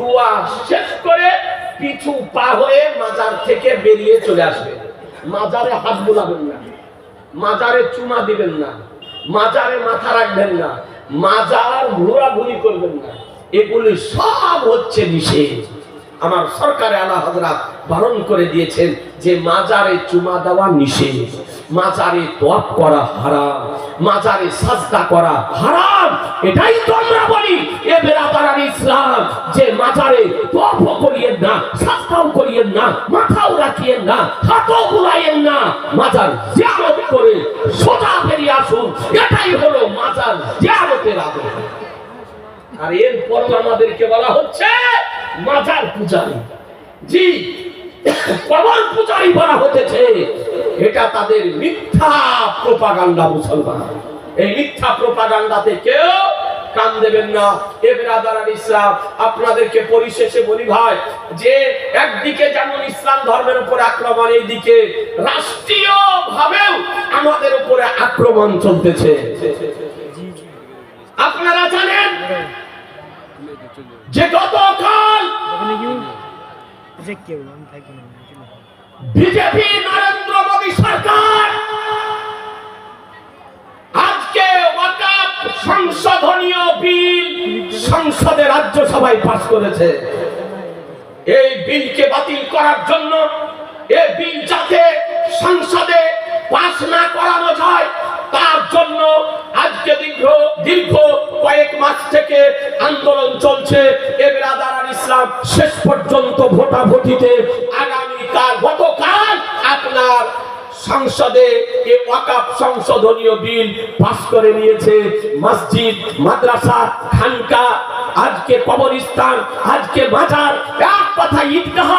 দোয়া শেষ করে পিছু পা হয়ে মাজার থেকে বেরিয়ে চলে আসবে। মাজারে হাত বুলাবেন না, মাজারে চুমা দিবেন না, মাজারে মাথা রাখবেন না, মাজার ঘোরাঘুরি করবেন না। এগুলি সব হচ্ছে নিষেধ। আমার সরকারে আলা হজরত বারণ করে দিয়েছেন যে মাজারে চুমা দেওয়া নিষেধ, মাজারে তোয়াপ করা হারাম, মাজারে সাজদা করা হারাম। এটাই তো আমরা বলি, এ যে মাজারে তোয়াপও করিয়েন না সাজদাও করিয়েন না, মাথাও রাখিয়েন না, হাতও বুলাইয়েন না, মাজার জিয়ারত করে সোজা বেরিয়ে আসুন। এটাই হলো মাজার জিয়ারতের আদর আর এরপর আমাদেরকে বলা হচ্ছে, মাজার পূজারি। জি কবর পূজারি বলা হতেছে। এটা তাদের মিথ্যা প্রপাগান্ডা মুসলমান। এই মিথ্যা প্রপাগান্ডাতে কেউ কান দেবেন না। এ বেরাদার ইসলাম আপনাদেরকে পরিশেষে বলি ভাই যে একদিকে যেমন ইসলাম ধর্মের উপরে আক্রমণ এইদিকে রাষ্ট্রীয় ভাবেও আমাদের উপরে আক্রমণ চলতেছে। আপনারা জানেন যে গতকাল বিজেপি সংসদে রাজ্যসভায় পাশ করেছে। এই বিলকে বাতিল করার জন্য এই বিল যাতে সংসদে পাশ না করানো যায়, তার জন্য আজকে দীর্ঘ দীর্ঘ কয়েক মাস থেকে আন্দোলন চলছে। এবার ইসলাম শেষ পর্যন্ত ভোটাভুটিতে সংসদে এ ওয়াকাফ সংশোধনীয় বিল পাস করে নিয়েছে। মসজিদ, মাদ্রাসা, খানকা, আজকে কবরস্থান, আজকে মাজার, এক কথা ঈদগাহ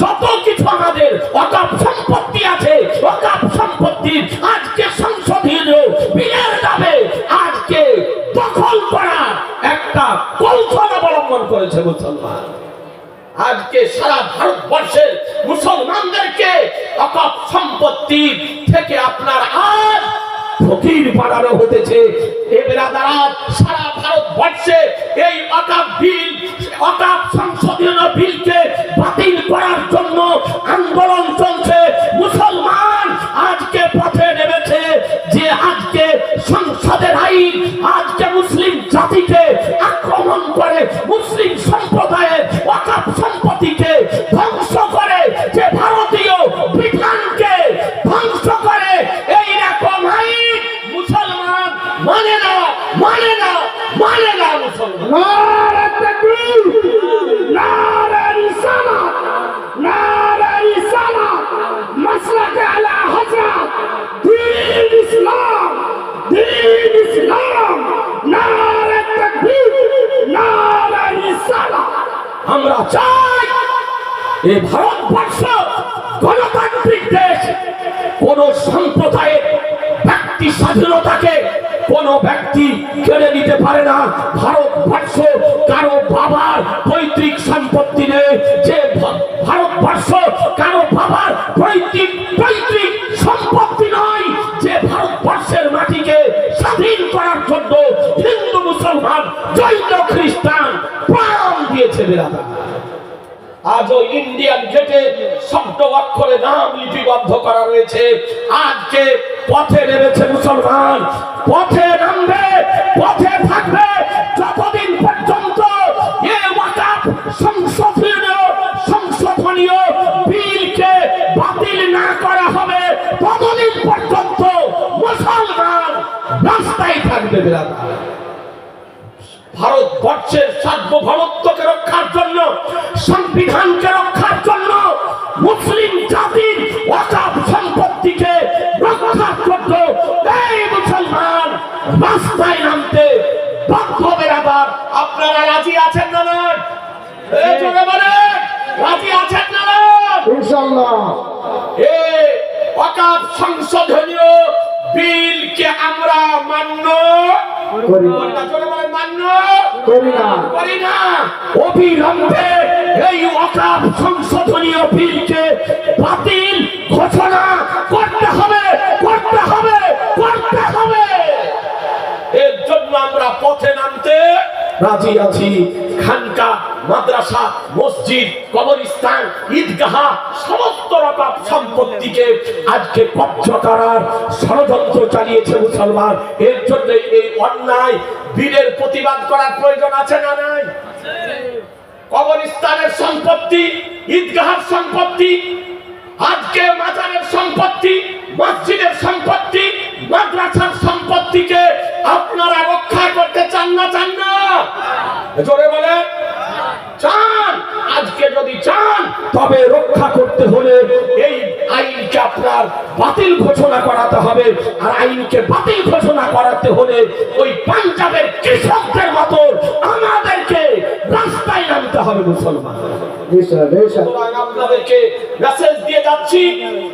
যত কিছু আমাদের ওয়াকাফ সম্পত্তি আছে, ওয়াকাফ সম্পত্তি আজকে সংশোধনীয় বিলের নামে আজকে দখল করার একটা কৌশল অবলম্বন করেছে মুসলমান। আজকে সারা ভারতবর্ষের মুসলমানদেরকে অকপ সম্পত্তি থেকে আপনার আজ ফকির বানানো হতেছে এবার দ্বারা সারা ভারতবর্ষে এই অকাপ বিল অকাপ সংশোধন বিলকে বাতিল করার জন্য আন্দোলন চলছে। এই ভারতবর্ষ গণতান্ত্রিক দেশ, কোন সম্প্রদায়ের ব্যক্তি স্বাধীনতাকে কোন ব্যক্তি কেড়ে নিতে পারে না। ভারতবর্ষ আজও ইন্ডিয়ান গেটে শব্দ অক্ষরে নাম লিপিবদ্ধ করা রয়েছে। আজকে পথে নেমেছে মুসলমান, পথে নামবে, পথে থাকবে, যতদিন পর্যন্ত এ ওয়াকাফ সংশোধনীয় সংশোধনীয় বিলকে বাতিল না করা হবে, ততদিন পর্যন্ত মুসলমান রাস্তায় থাকবে বেড়াদা ভারতবর্ষের সার্বভৌমত্বকে রক্ষার জন্য সংবিধানকে রক্ষার জন্য মুসলিম জাতির ওয়াকাফ রাজি আছি। খানকা, মাদ্রাসা, মসজিদ, কবরস্থান, ঈদগাহা, সমস্ত রকম সম্পত্তিকে আজকে কব্জ করার ষড়যন্ত্র চালিয়েছে মুসলমান। এর জন্য এই অন্যায় বীরের প্রতিবাদ করার প্রয়োজন আছে না নাই? কবরস্থানের সম্পত্তি, ঈদগাহার সম্পত্তি, আজকে মাজারের সম্পত্তি, মসজিদের সম্পত্তি মাদ্রাসার সম্পত্তিকে আপনারা রক্ষা করতে চান না চান না? জোরে বলে। চান আজকে যদি চান তবে রক্ষা করতে হলে এই আইনকে আপনার বাতিল ঘোষণা করাতে হবে। আর আইনকে বাতিল ঘোষণা করাতে হলে ওই পাঞ্জাবের কৃষকদের মতো আমাদেরকে রাস্তায় নামতে হবে মুসলমান। আপনাদেরকে মেসেজ দিয়ে যাচ্ছি।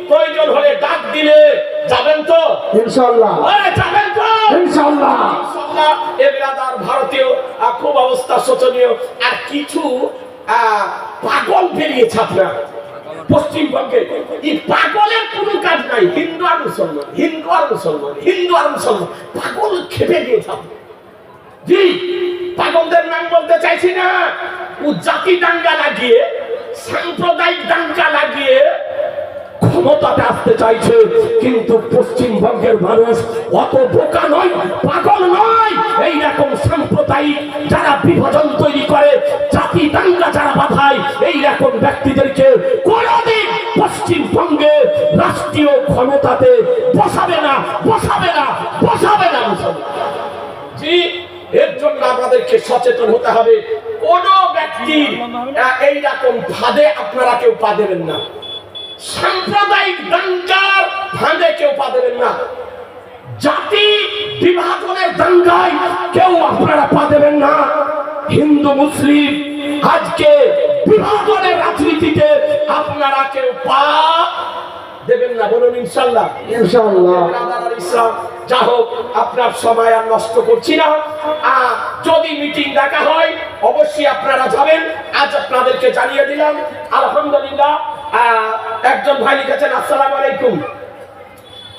প্রয়োজন হলে ডাক দিলে যাবেন তো? ইনশাল্লাহ ওরে, যাবেন তো? ইনশাল্লাহ ইনশাআল্লাহ, এ বিরাদার ভারতীয় খুব অবস্থা শোচনীয়। আর কিছু পাগল বেরিয়েছে আপনার। পশ্চিমবঙ্গে। এই পাগলের কোনো কাজ নাই। হিন্দু আর মুসলমান হিন্দু আর মুসলমান হিন্দু আর মুসলমান। পাগল খেপে আপনার। জি পাগলদের নাম বলতে চাইছি না। ও জাতি দাঙ্গা লাগিয়ে সাম্প্রদায়িক দাঙ্গা লাগিয়ে ক্ষমতাতে আসতে চাইছে, কিন্তু পশ্চিমবঙ্গের মানুষ অত বোকা নয়, পাগল নয়। এই রকম সাম্প্রদায়িক যারা বিভাজন তৈরি করে, জাতি দাঙ্গা যারা বাধায়, এই রকম ব্যক্তিদেরকে কোনদিন পশ্চিমবঙ্গে রাষ্ট্রীয় ক্ষমতাতে বসাবে না বসাবে না বসাবে না এর জন্য আমাদেরকে সচেতন হতে হবে। কোন ব্যক্তি এই রকম ফাঁদে আপনারা কেউ পা দেবেন না। সাম্প্রদায়িক দাঙ্গার ফাঁদে কেউ পা দেবেন না। জাতি বিভাজনের দাঙ্গায় কেউ আপনারা পা দেবেন না। হিন্দু মুসলিম আজকে বিভাজনের রাজনীতিতে আপনারা কেউ পা দেবেন না। বলুন ইনশাল্লাহ ইনশাল্লাহ ইসলাম যা হোক আপনার সময় আর নষ্ট করছি না। আহ, যদি মিটিং ডাকা হয় অবশ্যই আপনারা যাবেন। আজ আপনাদেরকে জানিয়ে দিলাম আলহামদুলিল্লাহ একজন ভাই লিখেছেন, আসসালাম আলাইকুম।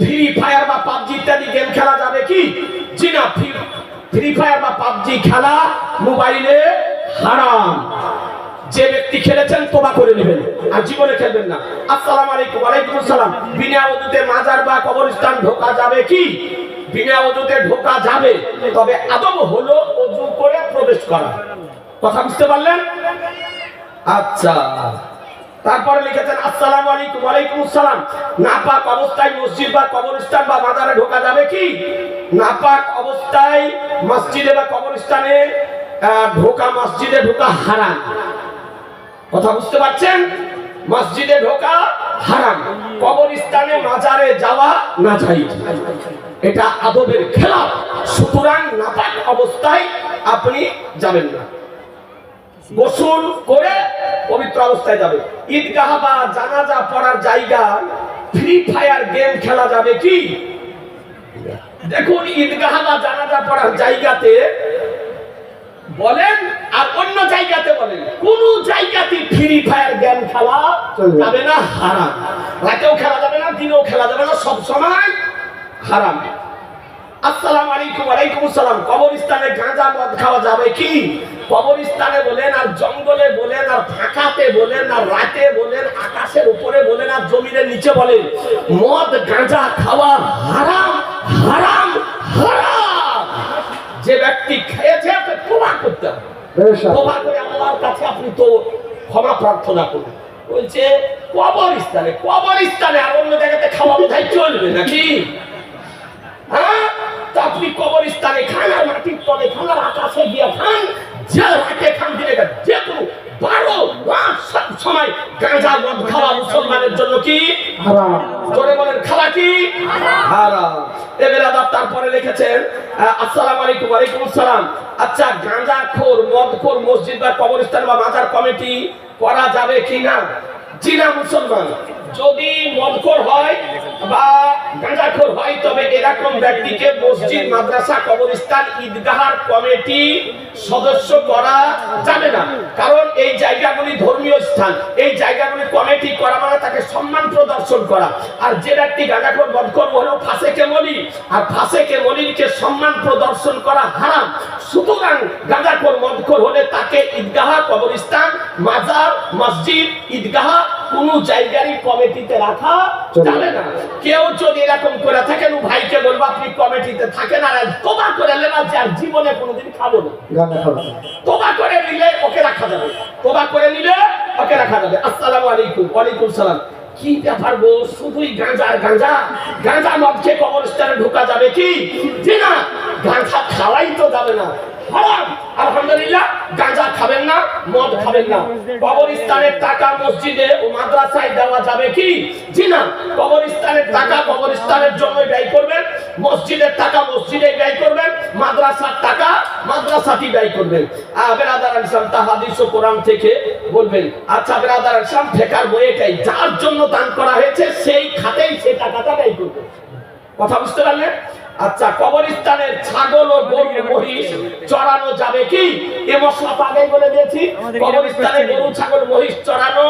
ফ্রি ফায়ার বা পাবজি ইত্যাদি গেম খেলা যাবে কি? জি না ফ্রি ফায়ার বা পাবজি খেলা মোবাইলে হারাম। যে ব্যক্তি খেলেছেন, তোবা করে নেবেন, আর জীবনে খেলবেন না। আসসালাম আলাইকুম, ওয়ালাইকুম আসসালাম। বিনা ওযুতে মাজার বা কবরস্থান ঢোকা যাবে কি? বিনা ওযুতে ঢোকা যাবে। তবে আদব হলো ওযু করে প্রবেশ করা। কথা বুঝতে পারলেন? আচ্ছা। তারপরে লিখেছেন, আসসালামু আলাইকুম, ওয়ালাইকুম আসসালাম। নাপাক অবস্থায় মসজিদ বা কবরস্থান বা মাজারে ঢোকা যাবে কি? নাপাক অবস্থায় মসজিদে বা কবরস্থানে ঢোকা, মসজিদে ঢোকা হারাম। কথা বুঝতে পারছেন? মসজিদে ঢোকা হারাম। কবরস্থানে মাজারে যাওয়া না চাই এটা আদবের খেলা সুতরাং নাপাক অবস্থায় আপনি যাবেন না। গোসল করে পবিত্র অবস্থায় যাবে। ঈদগাহ বা জানাজা পড়ার জায়গা ফ্রি ফায়ার গেম খেলা যাবে কি? দেখুন ঈদগাহ বা জানাজা পড়ার জায়গাতে বলেন আর অন্য জায়গাতে বলেন। কোন জায়গাতে ফ্রি ফায়ার গেম খেলা। যাবে না? হারাম। রাতেও খেলা যাবে না দিনেও খেলা যাবে না সব সময় হারাম। আসসালামু আলাইকুম ওয়ালাইকুম আসসালাম। কবরস্থানে গাঁজা মদ খাওয়া যাবে কি? কবরস্থানে বলেন আর জঙ্গলে বলেন আর ফাঁকাতে বলেন আর রাতে বলেন আকাশের উপরে বলেন আর জমিনের নিচে বলেন মদ গাঁজা খাওয়া হারাম হারাম হারাম। যে ব্যক্তি খেয়েছে তোবা করতে হবে। তোবা করে আল্লাহর কাছে আপনি তো ক্ষমা প্রার্থনা করুন। বলছে কবরস্থানে কবরস্থানে আর অন্য জায়গাতে খাওয়া বোধহয় চলবে নাকি? হ্যাঁ? তা আপনি কবরস্থানে খান আর মাটির তলে খান আর আকাশে গিয়ে খান মুসলমানের জন্য কি? হারাম। কি? হারাম। আবার তারপরে লিখেছেন আসসালামু আলাইকুম, ওয়ালাইকুম আসসালাম। আচ্ছা গাঁজা খোর মদ খোর মসজিদ বা কবরস্থান বা মাজার কমিটি করা যাবে কি না জি মুসলমান, যদি মদখোর হয় বা গাঁজাখোর হয়, তবে এরকম ব্যক্তিকে মসজিদ, মাদ্রাসা, কবরস্থান, ঈদগাহার কমিটি সদস্য করা যাবে না। কারণ এই জায়গাগুলি ধর্মীয় স্থান। এই জায়গাগুলি কমিটি করা মানে তাকে সম্মান প্রদর্শন করা। আর যে ব্যক্তি গাঁজাখোর মদখোর হলো ফাঁসে কেমলি আর ফাঁসে কেমলিকে সম্মান প্রদর্শন করা হারাম। সুতরাং গাঁজাখোর মদখোর হলে তাকে ঈদগাহা, কবরস্থান, মাজার, মসজিদ, ঈদগাহা কোন জায়গারই কমিটিতে রাখা যাবে না। কেউ যদি এরকম করে থাকেন ও ভাইকে বলব আপনি কমিটিতে থাকেন আর তোবা করে নেবা আর জীবনে কোনোদিন খাব না। তোবা করে নিলে ওকে রাখা যাবে। তোবা করে নিলে ওকে রাখা যাবে। আসসালামু আলাইকুম ওয়ালাইকুম সালাম। কি ব্যাপার গো শুধুই গাঁজা আর গাঁজা? গাঁজা মদ খেয়ে কবরস্থানে ঢোকা যাবে কি? জি না গাঁজা খাওয়াই তো যাবে না। মাদ্রাসার টাকা মাদ্রাসাটি ব্যয় করবেন। আহ, বেরাদার ইসলাম তা ও থেকে বলবেন। আচ্ছা বেরাদার ইসলাম ফেকার বই যার জন্য দান করা হয়েছে সেই খাতেই সেই টাকাটা ব্যয় করবে। কথা বুঝতে পারলেন? আচ্ছা কবরস্থানের ছাগল ও গরু মহিষ চড়ানো যাবে কি? এ মশলা তো আগেই বলে দিয়েছি। কবরস্থানে গরু ছাগল মহিষ চড়ানো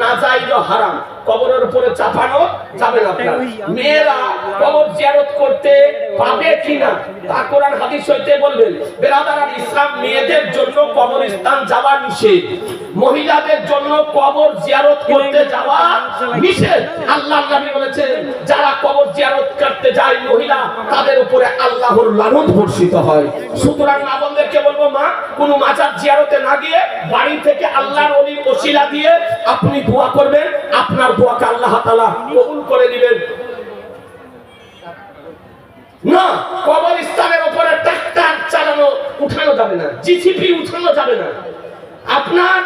না যাইল হারাম। কবরের উপরে চাপানো যাবে না আপনার। মেয়েরা কবর জিয়ারত করতে পাবে কিনা তা কোরআন হাদিস হইতে বলবেন। বেরাদার ইসলাম মেয়েদের জন্য কবরস্থান যাওয়া নিষেধ। মহিলাদের জন্য কবর জিয়ারত করতে যাওয়া নিষেধ। আল্লাহ নবী বলেছেন যারা কবর জিয়ারত করতে যায় মহিলা তাদের উপরে আল্লাহর লানত বর্ষিত হয়। সুতরাং মা বোনদেরকে বলব মা কোনো মাজার জিয়ারতে না গিয়ে বাড়ি থেকে আল্লাহর অলির ওসিলা দিয়ে আপনি দোয়া করবেন আপনার দোয়াকে আল্লাহ তাআলা কবুল করে দিবেন না কবরস্থানের উপরে ট্রাক্টর চালানো উঠানো যাবে না জিসিপি উঠানো যাবে না। আপনার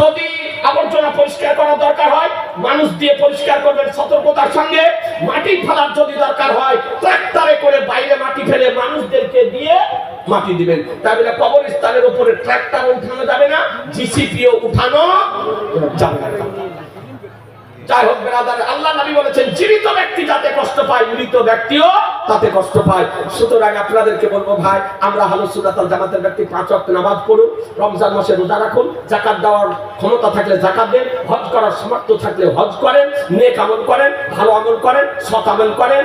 যদি আবর্জনা পরিষ্কার করার দরকার হয়, মানুষ দিয়ে পরিষ্কার করবেন সতর্কতার সঙ্গে। মাটি ফেলার যদি দরকার হয়, ট্রাক্টরে করে বাইরে মাটি ফেলে মানুষদেরকে দিয়ে মাটি দিবেন। তাহলে কবরস্থানের উপরে ট্রাক্টর উঠানো যাবে না, জিসিপিও উঠানো যাবে না। যাই হোক, বেরাদার, আল্লাহ নবী বলেছেন, জীবিত ব্যক্তি যাতে কষ্ট পায়, মৃত ব্যক্তিও তাতে কষ্ট পায়। সুতরাং আপনাদেরকে বলব ভাই, আমরা হালো সুরাতাল জামাতের ব্যক্তি পাঁচ ওয়াক্ত নামাজ পড়ুন, রমজান মাসে রোজা রাখুন জাকাত দেওয়ার ক্ষমতা থাকলে জাকাত দেন, হজ করার সামর্থ্য থাকলে হজ করেন, নেক আমল করেন, ভালো আমল করেন, সৎ আমল করেন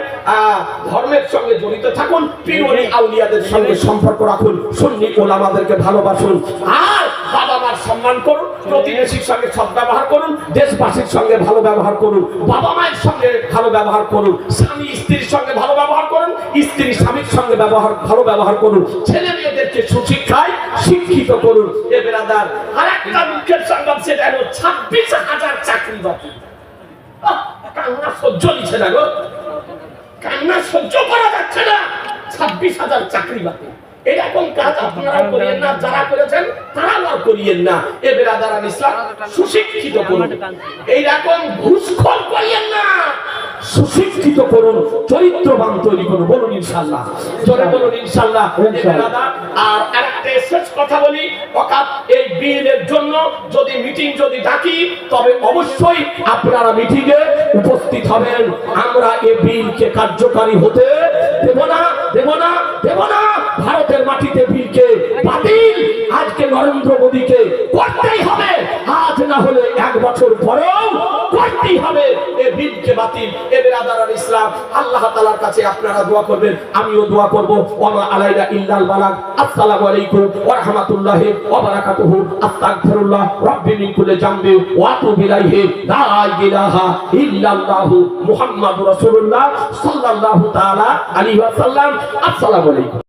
ধর্মের সঙ্গে জড়িত থাকুন পীরওয়ালি আউলিয়াদের সঙ্গে সম্পর্ক রাখুন, সুন্নি ওলামাদেরকে ভালোবাসুন। আর বাবা মার সম্মান করুন প্রতিবেশীর সঙ্গে সৎ ব্যবহার করুন দেশবাসীর সঙ্গে ভালো ব্যবহার করুন বাবা মায়ের সঙ্গে ভালো ব্যবহার করুন স্বামী স্ত্রীর সঙ্গে ভালো ব্যবহার করুন স্ত্রী স্বামীর সঙ্গে ব্যবহার ভালো ব্যবহার করুন ছেলে মেয়েদেরকে সুশিক্ষায় শিক্ষিত করুন। এ বেরাদার আর একটা মুখের সংবাদ সেটা হলো ছাব্বিশ হাজার চাকরি আহ, কান্না সহ্য নিচ্ছে না গো। কান্না সহ্য করা যাচ্ছে না। ছাব্বিশ হাজার চাকরি বাতিল এরকম কাজ আপনারা করিয়েন না, যারা করেছেন, তারা আর করিয়েন না। এ বেরাদার ইসলাম, সুশিক্ষিত করুন। এইরকম ঘুষখোর করিয়েন না। সুশিক্ষিত করুন চরিত্রবান তৈরি করুন। বলুন ইনশাল্লাহ জোরে বলুন ইনশাল্লাহ আর একটা শেষ কথা বলি অকাত এই বিলের জন্য যদি মিটিং যদি ডাকি তবে অবশ্যই আপনারা মিটিং এ উপস্থিত হবেন। আমরা এ বিলকে কার্যকারী হতে দেব না দেব না দেব না। ভারতের মাটিতে বিলকে বাতিল। আজকে নরেন্দ্র মোদীকে করতেই হবে। আজ না হলে এক বছর পরেও করতেই হবে। বিলকে বাতিল। এ বেরাদার ইসলাম, আল্লাহ তাআলার কাছে আপনারা দোয়া করবেন, আমিও দোয়া করব। ওয়া আলাইনা ইল্লাল বালাগ। আসসালামু আলাইকুম ওয়া রাহমাতুল্লাহি ওয়া বারাকাতুহু। আস্তাগফিরুল্লাহ, রাব্বি মিন কুল্লি জামবি ওয়া আতুবু ইলাইহি। লা ইলাহা ইল্লাল্লাহু মুহাম্মাদুর রাসূলুল্লাহ সাল্লাল্লাহু তাআলা আলাইহি ওয়াসাল্লাম আসসালামু আলাইকুম।